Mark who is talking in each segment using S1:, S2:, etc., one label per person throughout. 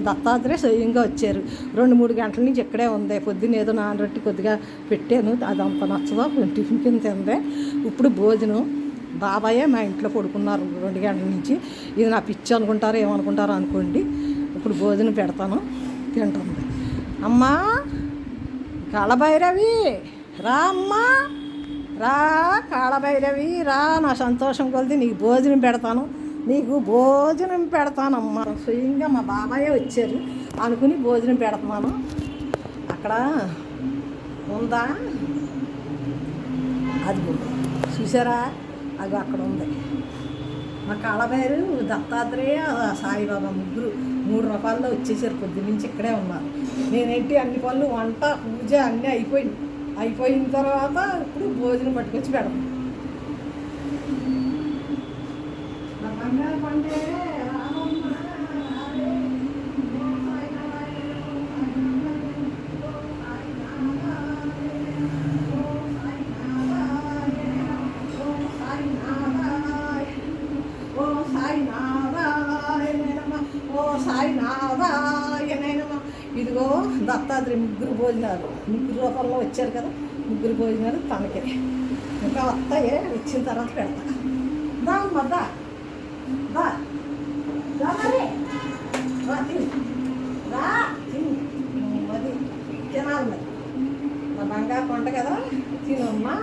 S1: దత్తాత్రేయ స్వయంగా వచ్చారు. రెండు మూడు గంటల నుంచి ఇక్కడే ఉంది. పొద్దున్న ఏదో నానరొట్టి కొద్దిగా పెట్టాను. అది అంత నచ్చదా టిఫిన్ కింద తిందే. ఇప్పుడు భోజనం. బాబాయే మా ఇంట్లో పడుకున్నారు రెండు గంటల నుంచి. ఇది నా పిచ్చి అనుకుంటారో ఏమనుకుంటారో అనుకోండి. ఇప్పుడు భోజనం పెడతాను. తింటుంది. అమ్మా! కాళభైరవి! రా అమ్మా! రా కాళభైరవి! రా! నా సంతోషం కొలిది నీకు భోజనం పెడతాను. నీకు భోజనం పెడతానమ్మా. స్వయంగా మా బాబాయే వచ్చారు. అనుకుని భోజనం పెడతాను. అక్కడ ఉందా? అది చూసారా? అది అక్కడ ఉంది. మా కాళభైరు దత్తాత్రేయ సాయిబాబా ముగ్గురు మూడు రూపాయల్లో వచ్చేసారు పొద్దున్నుంచి ఇక్కడే ఉన్నారు. నేనేంటి అన్ని పనులు వంట పూజ అన్నీ అయిపోయింది. అయిపోయిన తర్వాత ఇప్పుడు భోజనం పట్టుకొచ్చి పెడతాను నా బంగారు పండే రామమ్మ, రావే. ఓ సాయినాథాయ, ఓ సాయినాథాయ, ఓ సాయినాథాయ, ఓ సాయినాథాయ నమః, ఓ సాయినాథాయ నమః. ఇదిగో దత్తాత్రి ముగ్గురు భోజనాలు. ముగ్గురు రూపంలో వచ్చారు కదా? ముగ్గురు భోజనాలు తనకే. ఇంకా వస్తాయే వచ్చిన తర్వాత పెడతా. దా అమ్మ, తినాలి మరి మా బంగారు కొంట కదా తినమ్మా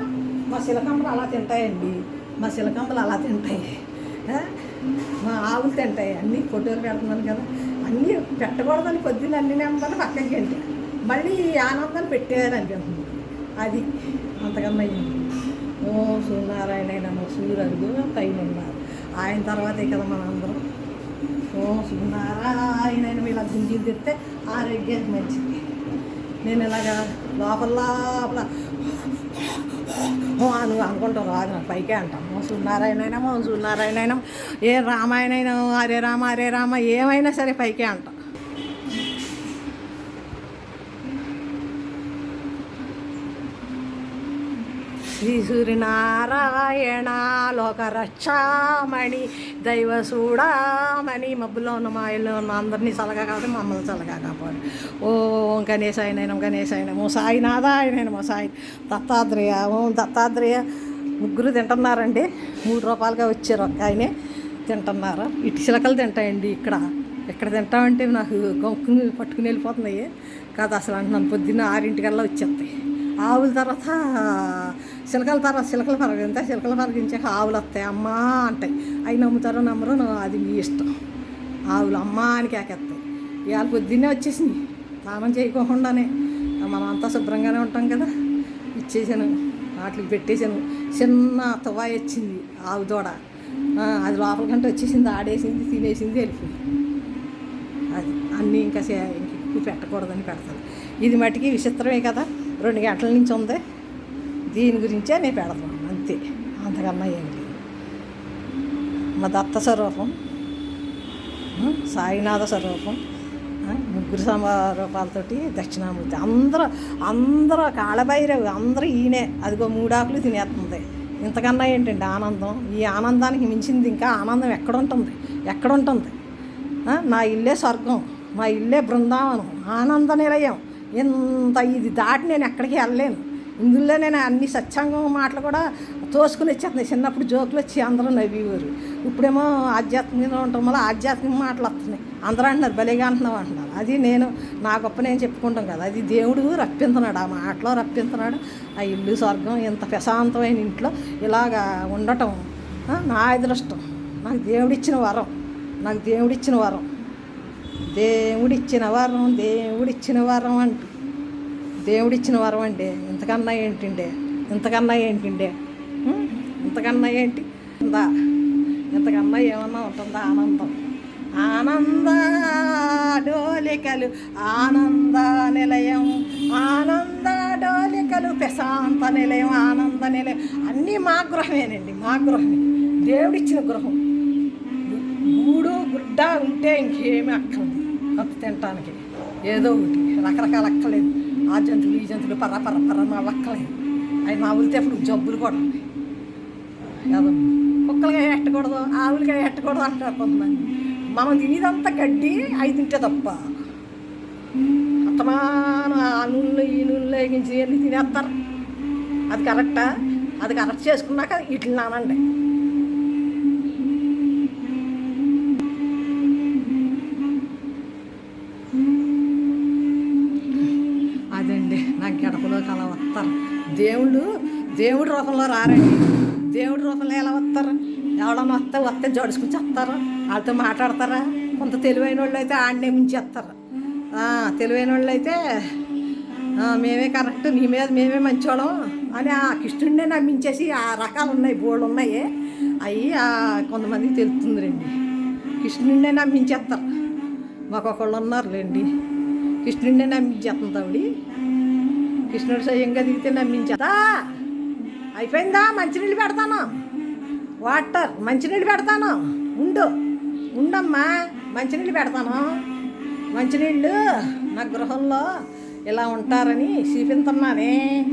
S1: మా శిలకమ్మలు అలా తింటాయండి మా శిలకమ్మలు అలా తింటాయి మా ఆవులు తింటాయి అన్నీ ఫోటోలు పెడుతున్నాను కదా. అన్నీ పెట్టకూడదని పొద్దున్న అన్ని నెంబర్లు పక్కకి ఏంటి? మళ్ళీ ఆనందాన్ని పెట్టేయాలని అనిపిస్తుంది అది అంతకన్నా ఓ సూర్యనారాయణ నమ్మ సూర్యుడు పైన ఉన్నారు. ఆయన తర్వాతే కదా మనందరం. ఓ ఆయన ఇలా గుంజీలు తిప్పితే ఆరోగ్యానికి మంచిది. నేను ఇలాగా లోపల లోపల ఓ అని అనుకుంటాం రాదు నాకు పైకే అంటాం. ఓ సూర్యనారాయణ ఓ ఏ రామాయణ హరే రామ హరే రామ ఏమైనా సరే పైకే అంటాం. శ్రీ సూర్యనారాయణ లోకరక్షామణి దైవ చూడామణి మబ్బులో ఉన్న మాయల్లో ఉన్న అందరినీ చలగా కాదు మమ్మల్ని చలగా కాపాడు. ఓం గణేశాయనైనం గణేశాయనం ఓ సాయినాథాయనైనం ఓ సాయి దత్తాత్రేయ ఓం దత్తాత్రేయ. ముగ్గురు తింటున్నారండి. మూడు రూపాయలుగా వచ్చారు ఒక ఆయనే. తింటున్నారు. ఇటు చిలకలు తింటాయండి ఇక్కడ. ఎక్కడ తింటామంటే నాకు గొంకుని పట్టుకుని వెళ్ళిపోతున్నాయి. కాదు అసలు అంటున్నాను పొద్దున్న ఆరింటికల్లా వచ్చేస్తాయి. ఆవుల తర్వాత చిలకల తర్వాత చిలకల పరగంతా చిలకల పరగించాక ఆవులు వస్తాయి. అమ్మా అంటాయి. అవి నమ్ముతారో నమ్మరో అది మీ ఇష్టం. ఆవులు అమ్మా అని కేకేస్తాయి. ఇవాళ పొద్దున్నే వచ్చేసింది స్నానం చేయకోకుండానే మనం అంతా శుభ్రంగానే ఉంటాం కదా. ఇచ్చేసాను. వాటికి పెట్టేశాను చిన్న తువాయి వచ్చింది ఆవు దూడ. అది అది లోపలికంటే వచ్చేసింది ఆడేసింది తినేసింది వెళ్ళిపోయింది. అది అన్నీ ఇంకా ఇంక ఎక్కువ పెట్టకూడదని పెడతాను ఇది మటుకి విచిత్రమే కదా. రెండు గంటల నుంచి ఉంది. దీని గురించే నేను పెడతాను అంతే. అంతకన్నా ఏం లేదు. మా దత్త స్వరూపం. సాయినాథ స్వరూపం. ముగ్గురు సమరూపాలతోటి దక్షిణామూర్తి. అందరూ అందరూ కాళభైరవి అందరూ ఈయనే. అదిగో మూడాకులు తినేస్తుంది. ఇంతకన్నా ఏంటండి ఆనందం? ఈ ఆనందానికి మించింది ఇంకా ఆనందం ఎక్కడ ఉంటుంది? ఎక్కడ ఉంటుంది? నా ఇల్లే స్వర్గం మా ఇల్లే బృందావనం ఆనంద నిలయం. ఇంత ఇది దాటి నేను ఎక్కడికి వెళ్ళలేను. ఇందులో నేను అన్ని సత్యాంగం మాటలు కూడా తోసుకుని వచ్చేస్తున్నాయి. చిన్నప్పుడు జోకులు వచ్చి అందరూ నవ్వేవారు. ఇప్పుడేమో ఆధ్యాత్మికంగా ఉండటం వల్ల ఆధ్యాత్మిక మాటలు వస్తున్నాయి. అందరూ అంటున్నారు భలేగా అంటున్నావు అంటున్నారు. అది నేను నా గొప్ప నేను చెప్పుకుంటాం కదా అది దేవుడు రప్పించున్నాడు ఆ మాటలో రప్పించున్నాడు ఆ ఇల్లు స్వర్గం ఇంత ప్రశాంతమైన ఇంట్లో ఇలాగా ఉండటం నా అదృష్టం. నాకు దేవుడిచ్చిన వరం. నాకు దేవుడిచ్చిన వరం. దేవుడిచ్చిన వరం దేవుడిచ్చిన వరం అంటూ. దేవుడిచ్చిన వరం అండి. ఇంతకన్నా ఏంటండి? ఇంతకన్నా ఏంటండి? ఇంతకన్నా ఏంటి? ఉందా? ఇంతకన్నా ఏమన్నా ఉంటుందా? ఆనందం. ఆనంద డోలికలు ఆనంద నిలయం. ఆనంద డోలికలు ప్రశాంత నిలయం ఆనంద నిలయం. అన్నీ మా గృహమేనండి మా గృహమే. దేవుడిచ్చిన గృహం. గూడు ఉంటే ఇంకేమీ అక్కర్లేదు. కొత్త తినటానికి ఏదో ఒకటి. రకరకాల అక్కలేదు ఆ జంతువులు ఈ జంతువులు పర్ర పర్ర పర్ర మా అక్కలేదు అవి మా ఊరితే అప్పుడు జబ్బులు కూడా ఉన్నాయి. ఏదో కుక్కలుగా ఎట్టకూడదు ఆవులుగా ఎట్టకూడదు అంటారు కొంతమంది. మనం తినేదంతా గడ్డి అవి తింటే తప్ప. అత్తమాను ఆ నూనెలో ఈ నూనెలో వేగించి అన్నీ తినేస్తారు. అది కరెక్టా? అది కరెక్ట్ చేసుకున్నాక ఇట్లా నానండి. గడపలోకి అలా వస్తారు. దేవుళ్ళు దేవుడి రూపంలో రారండి. దేవుడి రూపంలో ఎలా వస్తారు? ఎవడన్నా వస్తే వస్తే జడుచుకుని వస్తారు వాళ్ళతో మాట్లాడతారా? కొంత తెలివైన వాళ్ళు అయితే ఆడనే ముంచేస్తారు. తెలివైన వాళ్ళు అయితే మేమే కరెక్ట్ నీ మీద మేమే మంచోళం అని ఆ కృష్ణుడినే నమ్మించేసి ఆ రకాలు ఉన్నాయి బోళ్ళు ఉన్నాయి. అవి కొంతమందికి తెలుస్తుంది రండి కృష్ణుడినే నమ్మించేస్తారు. మాకు ఒకళ్ళు ఉన్నారులేండి. కృష్ణుడినే నమ్మించేస్తుంది ఆవిడ. కృష్ణుడు స్వయంగా దిగితే నమ్మించేదా అయిపోయిందా? మంచినీళ్ళు పెడతాను. వాటర్ మంచినీళ్ళు పెడతాను. ఉండు. ఉండమ్మా మంచినీళ్ళు పెడతాను. మంచినీళ్ళు నా గృహంలో ఇలా ఉంటారని చూపించున్నానే